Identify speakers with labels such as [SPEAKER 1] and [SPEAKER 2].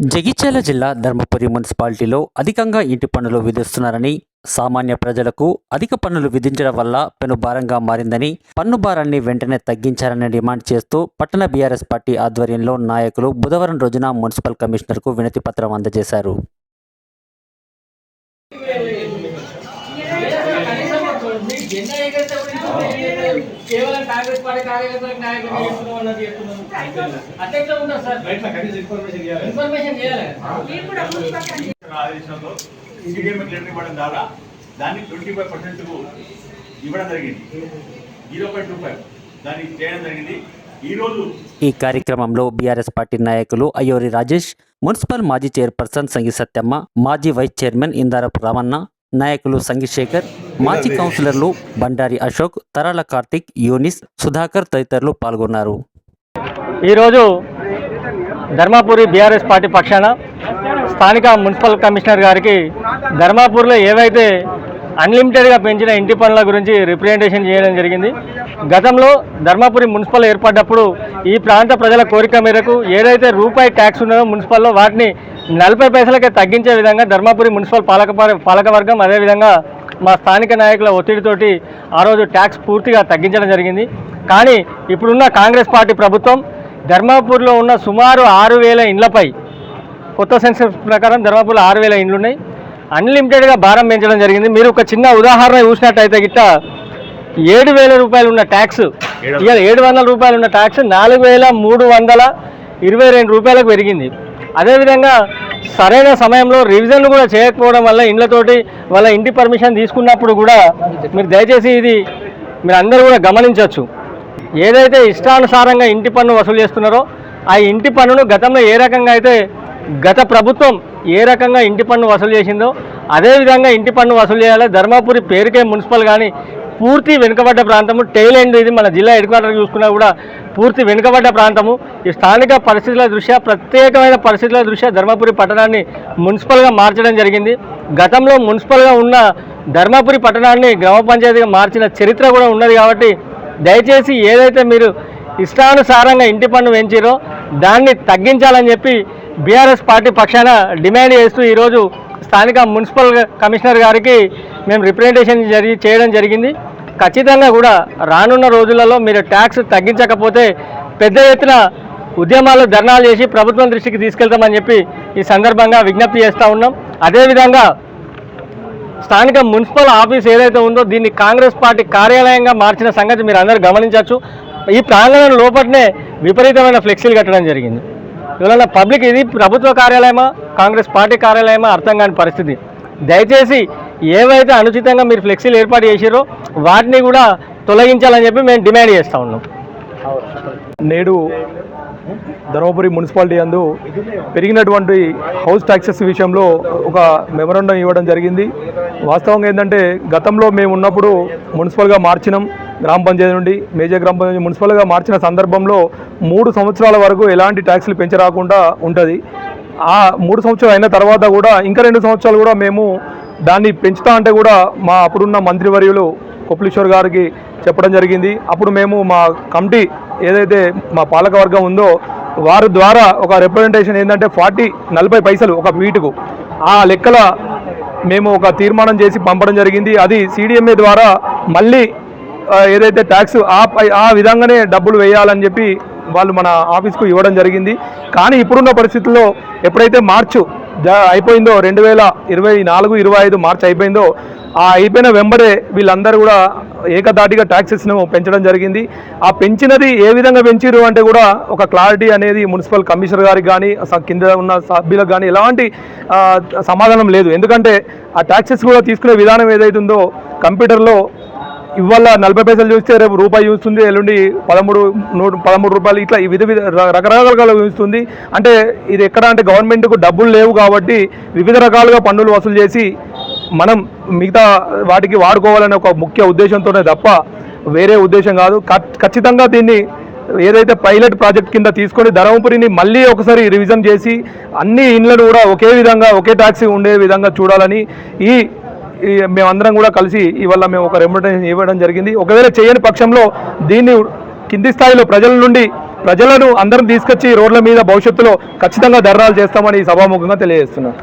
[SPEAKER 1] జగిత్యాల జిల్లా ధర్మపురి మున్సిపాలిటీలో అధికంగా ఇంటి పన్నులు విధిస్తున్నారని సామాన్య ప్రజలకు అధిక పన్నులు విధించడం వల్ల పెనుభారంగా మారిందని పన్ను భారాన్ని వెంటనే తగ్గించాలని డిమాండ్ చేస్తూ పట్టణ బీఆర్ఎస్ పార్టీ ఆధ్వర్యంలో నాయకులు బుధవారం రోజున మున్సిపల్ కమిషనర్కు వినతి పత్రం అందజేశారు.
[SPEAKER 2] కేవలం కాంగ్రెస్ పార్టీ కార్యకర్తలకు నాయకులు చేస్తున్నాం అన్నది చెప్తున్నాను అట్లా ఎట్లా ఉండదు సార్
[SPEAKER 3] రైట్ల కనీస ఇన్ఫర్మేషన్ ఇవ్వాలి.
[SPEAKER 2] ఇన్ఫర్మేషన్ చేయాలి
[SPEAKER 3] ఆదేశంలో ఇండికేట్ లెటర్ ఇవ్వడం ద్వారా దాన్ని ట్వంటీ ఫైవ్ పర్సెంట్ ఇవ్వడం జరిగింది. Zero point two five. దాన్ని చేయడం జరిగింది. ఈ రోజు
[SPEAKER 1] ఈ కార్యక్రమంలో బీఆర్ఎస్ పార్టీ నాయకులు అయ్యోరి రాజేష్ మున్సిపల్ మాజీ చైర్పర్సన్ సంగి సత్యమ్మ మాజీ వైస్ చైర్మన్ ఇందారపు రామన్న నాయకులు సంగి శేఖర్ మాజీ కౌన్సిలర్లు బండారి అశోక్ తరాల కార్తిక్ యూనిస్ సుధాకర్ తదితరులు పాల్గొన్నారు.
[SPEAKER 4] ఈరోజు ధర్మాపురి బీఆర్ఎస్ పార్టీ పక్షాన స్థానిక మున్సిపల్ కమిషనర్ గారికి ధర్మాపూర్లో ఏవైతే అన్లిమిటెడ్గా పెంచిన ఇంటి పనుల గురించి రిప్రజెంటేషన్ చేయడం జరిగింది. గతంలో ధర్మాపురి మున్సిపల్ ఏర్పడ్డప్పుడు ఈ ప్రాంత ప్రజల కోరిక మేరకు ఏదైతే రూపాయి ట్యాక్స్ ఉన్నదో మున్సిపల్లో వాటిని నలభై పైసలకే తగ్గించే విధంగా ధర్మాపురి మున్సిపల్ పాలక పాలకవర్గం అదేవిధంగా మా స్థానిక నాయకుల ఒత్తిడితోటి ఆ రోజు ట్యాక్స్ పూర్తిగా తగ్గించడం జరిగింది. కానీ ఇప్పుడున్న కాంగ్రెస్ పార్టీ ప్రభుత్వం ధర్మాపూర్లో ఉన్న సుమారు ఆరు వేల ఇండ్లపై కొత్త సెన్సెస్ ప్రకారం ధర్మాపూర్లో ఆరు వేల ఇండ్లు ఉన్నాయి అన్లిమిటెడ్గా భారం పెంచడం జరిగింది. మీరు ఒక చిన్న ఉదాహరణ చూసినట్టయితే గిట్ట ఏడు వేల రూపాయలు ఉన్న ట్యాక్స్ ఇవాళ ఏడు వందల రూపాయలు ఉన్న ట్యాక్స్ నాలుగు వేల మూడు వందల ఇరవై రెండు రూపాయలకు పెరిగింది. అదేవిధంగా సరైన సమయంలో రివిజన్లు కూడా చేయకపోవడం వల్ల ఇండ్లతోటి వాళ్ళ ఇంటి పర్మిషన్ తీసుకున్నప్పుడు కూడా మీరు దయచేసి ఇది మీరు అందరూ కూడా గమనించవచ్చు. ఏదైతే ఇష్టానుసారంగా ఇంటి పన్ను వసూలు చేస్తున్నారో ఆ ఇంటి పన్నును గతంలో ఏ రకంగా అయితే గత ప్రభుత్వం ఏ రకంగా ఇంటి పన్ను వసూలు చేసిందో అదేవిధంగా ఇంటి పన్ను వసూలు చేయాలి. ధర్మపురి పేరుకే మున్సిపల్ కానీ పూర్తి వెనుకబడ్డ ప్రాంతము. టైల్ ఎండ్ ఇది మన జిల్లా హెడ్ క్వార్టర్ చూసుకున్నా కూడా పూర్తి వెనుకబడ్డ ప్రాంతము. ఈ స్థానిక పరిస్థితుల దృష్ట్యా ప్రత్యేకమైన పరిస్థితుల దృష్ట్యా ధర్మపురి పట్టణాన్ని మున్సిపల్గా మార్చడం జరిగింది. గతంలో మున్సిపల్గా ఉన్న ధర్మపురి పట్టణాన్ని గ్రామ పంచాయతీగా మార్చిన చరిత్ర కూడా ఉన్నది కాబట్టి దయచేసి ఏదైతే మీరు ఇష్టానుసారంగా ఇంటి పన్ను పెంచారో దాన్ని తగ్గించాలని చెప్పి బీఆర్ఎస్ పార్టీ పక్షాన డిమాండ్ చేస్తూ ఈరోజు స్థానిక మున్సిపల్ కమిషనర్ గారికి మేము రిప్రజెంటేషన్ జరిగి చేయడం జరిగింది. ఖచ్చితంగా కూడా రానున్న రోజులలో మీరు ట్యాక్స్ తగ్గించకపోతే పెద్ద ఎత్తున ఉద్యమాలు ధర్నాలు చేసి ప్రభుత్వం దృష్టికి తీసుకెళ్తామని చెప్పి ఈ సందర్భంగా విజ్ఞప్తి చేస్తూ ఉన్నాం. అదేవిధంగా స్థానిక మున్సిపల్ ఆఫీస్ ఏదైతే ఉందో దీన్ని కాంగ్రెస్ పార్టీ కార్యాలయంగా మార్చిన సంగతి మీరు అందరూ గమనించవచ్చు. ఈ ప్రాంగణం లోపలనే విపరీతమైన ఫ్లెక్సీలు కట్టడం జరిగింది. ఇవాళ పబ్లిక్ ఇది ప్రభుత్వ కార్యాలయమా కాంగ్రెస్ పార్టీ కార్యాలయమా అర్థం కాని పరిస్థితి. దయచేసి ఏవైతే అనుచితంగా మీరు ఫ్లెక్సీలు ఏర్పాటు చేసారో వాటిని కూడా తొలగించాలని చెప్పి మేము డిమాండ్ చేస్తూ ఉన్నాం.
[SPEAKER 5] నేడు ధర్మపురి మున్సిపాలిటీ అందు పెరిగినటువంటి హౌస్ ట్యాక్సెస్ విషయంలో ఒక మెమరాండం ఇవ్వడం జరిగింది. వాస్తవంగా ఏంటంటే గతంలో మేము ఉన్నప్పుడు మున్సిపల్గా మార్చినాం గ్రామ పంచాయతీ నుండి మేజర్ గ్రామ పంచాయతీ మున్సిపల్గా మార్చిన సందర్భంలో మూడు సంవత్సరాల వరకు ఎలాంటి ట్యాక్స్లు పెంచరాకుండా ఉంటుంది. ఆ మూడు సంవత్సరాలు అయిన తర్వాత కూడా ఇంకా రెండు సంవత్సరాలు కూడా మేము దాన్ని పెంచుతా అంటే కూడా మా అప్పుడున్న మంత్రివర్యులు కొప్పులీశ్వర్ గారికి చెప్పడం జరిగింది. అప్పుడు మేము మా కమిటీ ఏదైతే మా పాలకవర్గం ఉందో వారి ద్వారా ఒక రిప్రజెంటేషన్ ఏంటంటే ఫార్టీ నలభై పైసలు ఒక వీటుకు ఆ లెక్కల మేము ఒక తీర్మానం చేసి పంపడం జరిగింది. అది సిడిఎంఏ ద్వారా మళ్ళీ ఏదైతే ట్యాక్స్ ఆ ఆ విధంగానే డబ్బులు వేయాలని చెప్పి వాళ్ళు మన ఆఫీస్కు ఇవ్వడం జరిగింది. కానీ ఇప్పుడున్న పరిస్థితుల్లో ఎప్పుడైతే మార్చు జ- అయిపోయిందో రెండు వేల ఇరవై నాలుగు ఇరవై ఐదు మార్చ్ అయిపోయిందో ఆ అయిపోయిన వెంబడే వీళ్ళందరూ కూడా ఏకదాటిగా ట్యాక్సెస్ను పెంచడం జరిగింది. ఆ పెంచినది ఏ విధంగా పెంచారు అంటే కూడా ఒక క్లారిటీ అనేది మున్సిపల్ కమిషనర్ గారికి కానీ స- కింద ఉన్న సభ్యులకు కానీ ఎలాంటి సమాధానం లేదు. ఎందుకంటే ఆ ట్యాక్సెస్ కూడా తీసుకునే విధానం ఏదైతుందో కంప్యూటర్లో ఇవాళ నలభై పైసలు చూస్తే రేపు రూపాయి చూస్తుంది ఎల్లుండి పదమూడు నూట పదమూడు రూపాయలు ఇట్లా వివిధ విధ రకరకాలుగా చూస్తుంది. అంటే ఇది ఎక్కడ అంటే గవర్నమెంట్కు డబ్బులు లేవు కాబట్టి వివిధ రకాలుగా పన్నులు వసూలు చేసి మనం మిగతా వాటికి వాడుకోవాలనే ఒక ముఖ్య ఉద్దేశంతోనే తప్ప వేరే ఉద్దేశం కాదు. ఖచ్చితంగా దీన్ని ఏదైతే పైలట్ ప్రాజెక్ట్ కింద తీసుకొని ధర్మపురిని మళ్ళీ ఒకసారి రివిజన్ చేసి అన్ని ఇండ్లను కూడా ఒకే విధంగా ఒకే ట్యాక్సీ ఉండే విధంగా చూడాలని ఈ మేమందరం కూడా కలిసి ఇవాళ మేము ఒక రెమ్యునరేషన్ ఇవ్వడం జరిగింది. ఒకవేళ చేయని పక్షంలో దీన్ని కింది స్థాయిలో ప్రజల నుండి ప్రజలను అందరం తీసుకొచ్చి రోడ్ల మీద భవిష్యత్తులో ఖచ్చితంగా ధర్నాలు చేస్తామని సభాముఖంగా తెలియజేస్తున్నాను